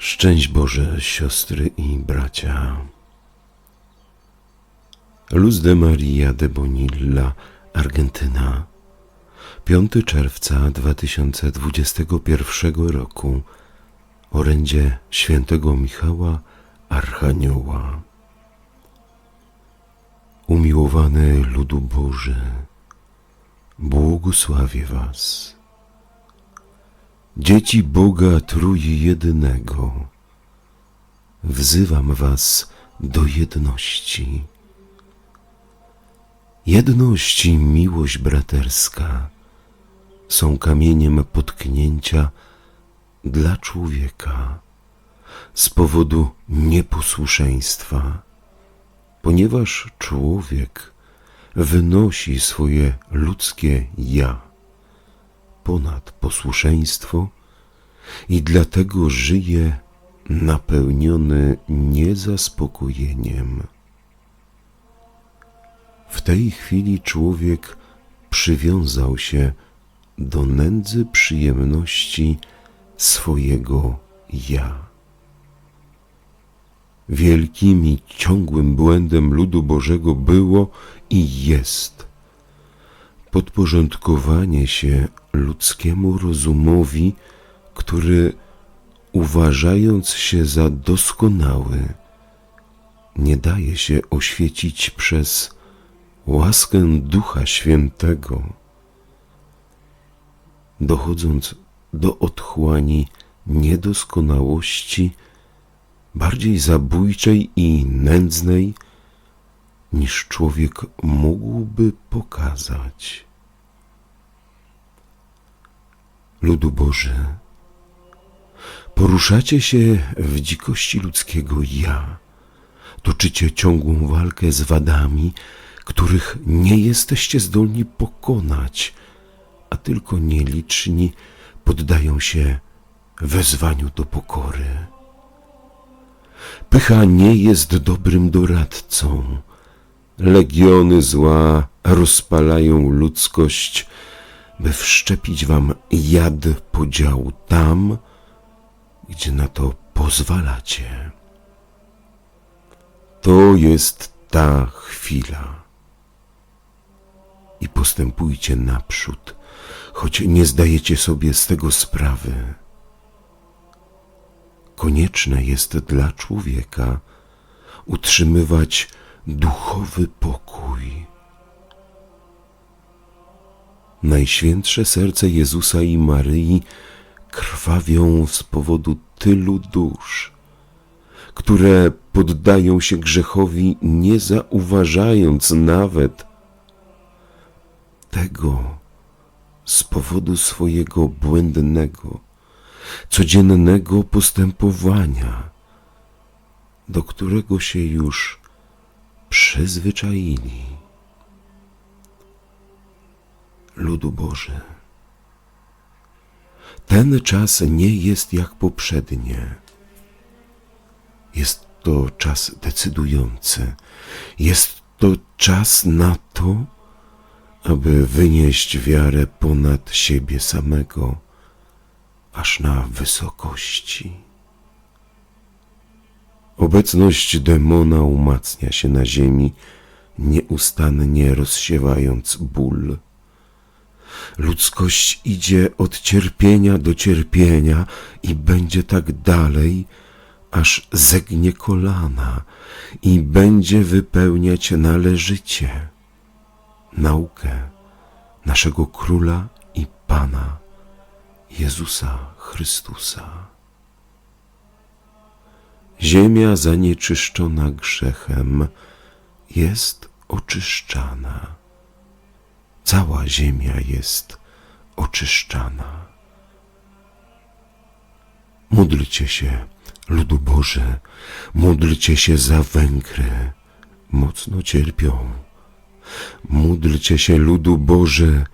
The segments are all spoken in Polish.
Szczęść Boże, siostry i bracia. Luz de Maria de Bonilla, Argentyna. 5 czerwca 2021 roku. Orędzie świętego Michała Archanioła. Umiłowany ludu Boży, błogosławię Was. Dzieci Boga Trójjedynego, wzywam Was do jedności. Jedność i miłość braterska są kamieniem potknięcia dla człowieka z powodu nieposłuszeństwa, ponieważ człowiek wynosi swoje ludzkie ja ponad posłuszeństwo i dlatego żyje napełniony niezaspokojeniem. W tej chwili człowiek przywiązał się do nędzy przyjemności swojego ja. Wielkim i ciągłym błędem ludu Bożego było i jest podporządkowanie się ludzkiemu rozumowi, który uważając się za doskonały, nie daje się oświecić przez łaskę Ducha Świętego, dochodząc do otchłani niedoskonałości, bardziej zabójczej i nędznej, niż człowiek mógłby pokazać. Ludu Boży, poruszacie się w dzikości ludzkiego ja, toczycie ciągłą walkę z wadami, których nie jesteście zdolni pokonać, a tylko nieliczni poddają się wezwaniu do pokory. Pycha nie jest dobrym doradcą. Legiony zła rozpalają ludzkość, by wszczepić wam jad podziału tam, gdzie na to pozwalacie. To jest ta chwila. I postępujcie naprzód, choć nie zdajecie sobie z tego sprawy. Konieczne jest dla człowieka utrzymywać duchowy pokój. Najświętsze serce Jezusa i Maryi krwawią z powodu tylu dusz, które poddają się grzechowi, nie zauważając nawet tego z powodu swojego błędnego, codziennego postępowania, do którego się już przyzwyczaili. Ludu Boży, ten czas nie jest jak poprzednie. Jest to czas decydujący. Jest to czas na to, aby wynieść wiarę ponad siebie samego, aż na wysokości. Obecność demona umacnia się na ziemi, nieustannie rozsiewając ból. Ludzkość idzie od cierpienia do cierpienia i będzie tak dalej, aż zegnie kolana i będzie wypełniać należycie naukę naszego Króla i Pana Jezusa Chrystusa. Ziemia zanieczyszczona grzechem jest oczyszczana. Cała ziemia jest oczyszczana. Módlcie się, ludu Boże, módlcie się za Węgry, mocno cierpią. Módlcie się, ludu Boże,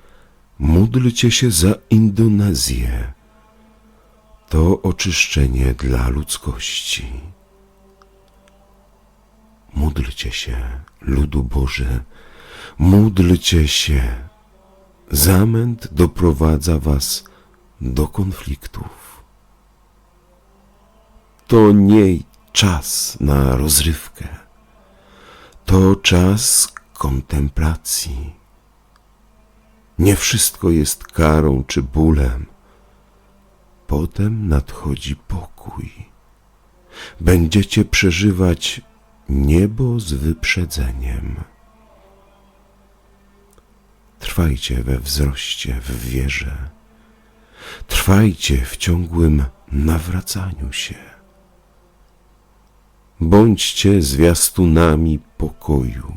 módlcie się za Indonezję. To oczyszczenie dla ludzkości. Módlcie się, ludu Boże, módlcie się. Zamęt doprowadza was do konfliktów. to nie czas na rozrywkę. To czas kontemplacji. Nie wszystko jest karą czy bólem. Potem nadchodzi pokój. Będziecie przeżywać niebo z wyprzedzeniem. Trwajcie we wzroście, w wierze. Trwajcie w ciągłym nawracaniu się. Bądźcie zwiastunami pokoju.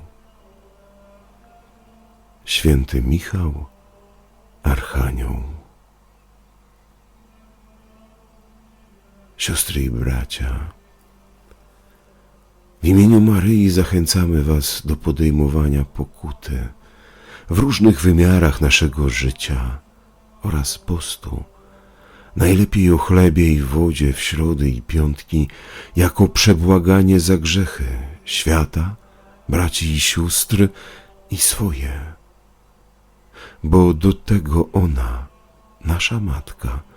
Święty Michał, Archanioł. Siostry i bracia, w imieniu Maryi zachęcamy Was do podejmowania pokuty w różnych wymiarach naszego życia oraz postu. Najlepiej o chlebie i wodzie w środy i piątki, jako przebłaganie za grzechy świata, braci i sióstr i swoje. Bo do tego ona, nasza matka,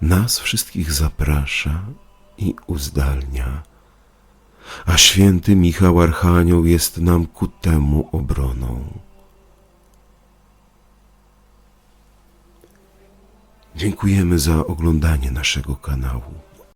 nas wszystkich zaprasza i uzdalnia a święty Michał Archanioł jest nam ku temu obroną. Dziękujemy za oglądanie naszego kanału.